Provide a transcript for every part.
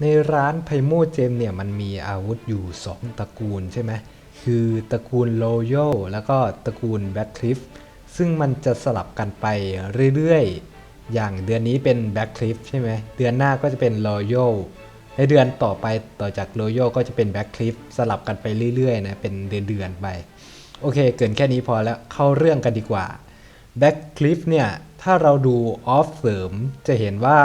ในร้านไพโมเจมเนี่ยมันมีอาวุธอยู่ 2 ตระกูลใช่ไหมคือตระกูลโ o โยแล้วก็ตระกูลแบ็คคลิฟซึ่งมันจะสลับกันไปเรื่อยๆ อย่างเดือนนี้เป็นแบ็คคลิฟใช่ไหมเดือนหน้าก็จะเป็นโ o โยและเดือนต่อไปต่อจากโ o โยก็จะเป็นแบ็คคลิฟสลับกันไปเรื่อยๆนะเป็นเดือนๆไป โอเค เกินแค่นี้พอแล้วเข้าเรื่องกันดีกว่าแบ็คคลิฟเนี่ยถ้าเราดูออฟเสริมจะเห็นว่า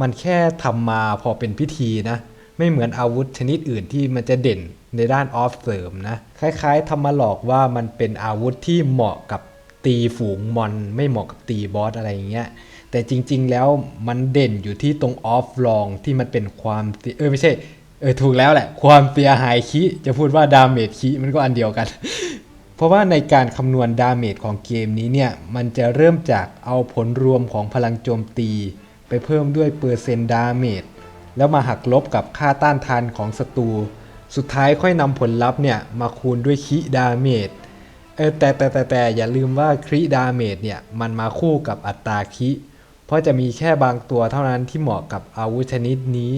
มันแค่ทำมาพอเป็นพิธีนะ ไม่เหมือนอาวุธชนิดอื่นที่มันจะเด่นในด้านออฟเสริมนะ คล้ายๆทำมาหลอกว่ามันเป็นอาวุธที่เหมาะกับตีฝูงมอน ไม่เหมาะกับตีบอสอะไรอย่างเงี้ยแต่จริงๆแล้วมันเด่นอยู่ที่ตรงออฟลองที่มันเป็นความเสียเออไม่ใช่เออถูกแล้วแหละ ความเสียหายคีจะพูดว่าดาเมจคีมันก็อันเดียวกัน เพราะว่าในการคำนวณดาเมจของเกมนี้เนี่ย มันจะเริ่มจากเอาผลรวมของพลังโจมตี ไปเพิ่มด้วยเปอร์เซ็นต์ดาเมจแล้วมาหักลบกับค่าต้านทานของศัตรู สุดท้ายค่อยนำผลลัพธ์เนี่ยมาคูณด้วยคิดาเมจเออแต่แต่แต่แต่อย่าลืมว่าคริดาเมจเนี่ยมันมาคู่กับอัตราคิ เพราะจะมีแค่บางตัวเท่านั้นที่เหมาะกับอาวุธชนิดนี้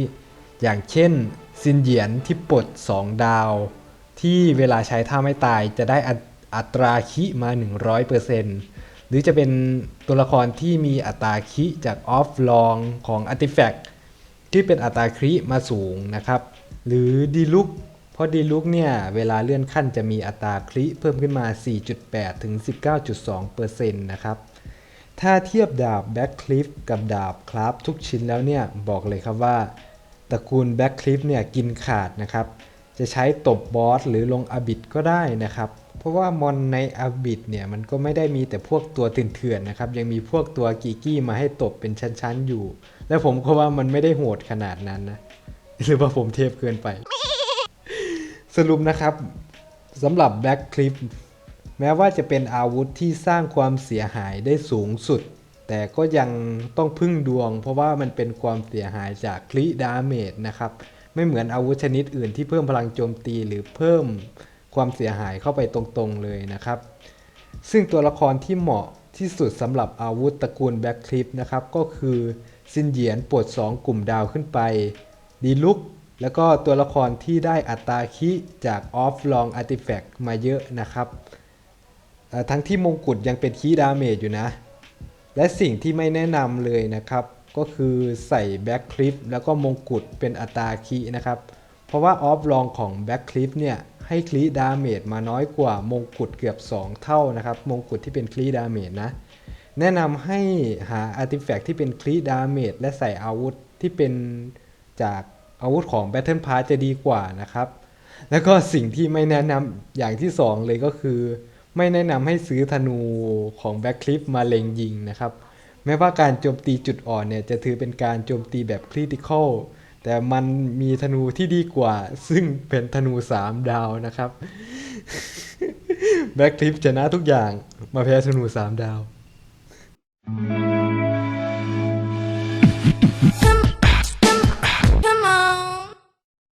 อย่างเช่นซินเหยียนที่ปลด 2 ดาว ที่เวลาใช้ท่าไม่ตายจะได้อัตอัตราคิมา 100% หรือจะเป็นตัวละครที่มีอัตราคิจากออฟลองของอาร์ติแฟกที่เป็นอัตราคิมาสูงนะครับ หรือดีลุกเพราะดีลุกเนี่ย เวลาเลื่อนขั้นจะมีอัตราคิเพิ่มขึ้นมา 4.8 ถึง 19.2%นะครับ ถ้าเทียบดาบแบ็คคลิฟกับดาบคราฟทุกชิ้นแล้วเนี่ย บอกเลยครับว่าตระกูลแบ็คคลิฟเนี่ยกินขาดนะครับ จะใช้ตบบอสหรือลงอาบิดก็ได้นะครับ เพราะว่ามอนในอาบิดเนี่ยมันก็ไม่ได้มีแต่พวกตัวเถื่อนๆนะครับ ยังมีพวกตัวกีกี้มาให้ตบเป็นชั้นๆอยู่ และผมก็ว่ามันไม่ได้โหดขนาดนั้นนะ หรือว่าผมเทพเกินไป สรุปนะครับสำหรับแบ็คคลิฟแม้ว่าจะเป็นอาวุธที่สร้างความเสียหายได้สูงสุด แต่ก็ยังต้องพึ่งดวง เพราะว่ามันเป็นความเสียหายจากคลิดาเมจนะครับ ไม่เหมือนอาวุธชนิดอื่นที่เพิ่มพลังโจมตีหรือเพิ่ม ความเสียหายเข้าไปตรงๆเลยนะครับ ซึ่งตัวละครที่เหมาะที่สุดสำหรับอาวุธตระกูลแบ็คคลิปนะครับก็คือซินเหยียนปวด 2 กลุ่มดาวขึ้นไป ดีลุก แล้วก็ตัวละครที่ได้อัตราคิจากออฟลองอาร์ติแฟกมาเยอะนะครับ ทั้งที่มงกุฎยังเป็นคีดาเมจอยู่นะ และสิ่งที่ไม่แนะนำเลยนะครับ ก็คือใส่แบ็คคลิปแล้วก็มงกุฎเป็นอัตราคีนะครับ เพราะว่าออฟลองของแบ็คคลิปเนี่ย ให้คลีดาเมจมาน้อยกว่ามงกุฎเกือบ 2 เท่านะครับ มงกุฎที่เป็นคลีดาเมจนะ แนะนำให้หาอาร์ติแฟกต์ที่เป็นคลีดาเมจและใส่อาวุธที่เป็นจากอาวุธของ Battle Pass จะดีกว่านะครับ แล้วก็สิ่งที่ไม่แนะนำอย่างที่ 2 เลยก็คือ ไม่แนะนำให้ซื้อธนูของแบ็คคลิปมาเล็งยิงนะครับแม้ว่าการโจมตีจุดอ่อนเนี่ยจะถือเป็นการโจมตีแบบคริติคอล แต่มันมีธนูที่ดีกว่า ซึ่งเป็นธนู3ดาวนะครับ แบ็คทริปชนะทุกอย่างมาแพ้ธนู3ดาว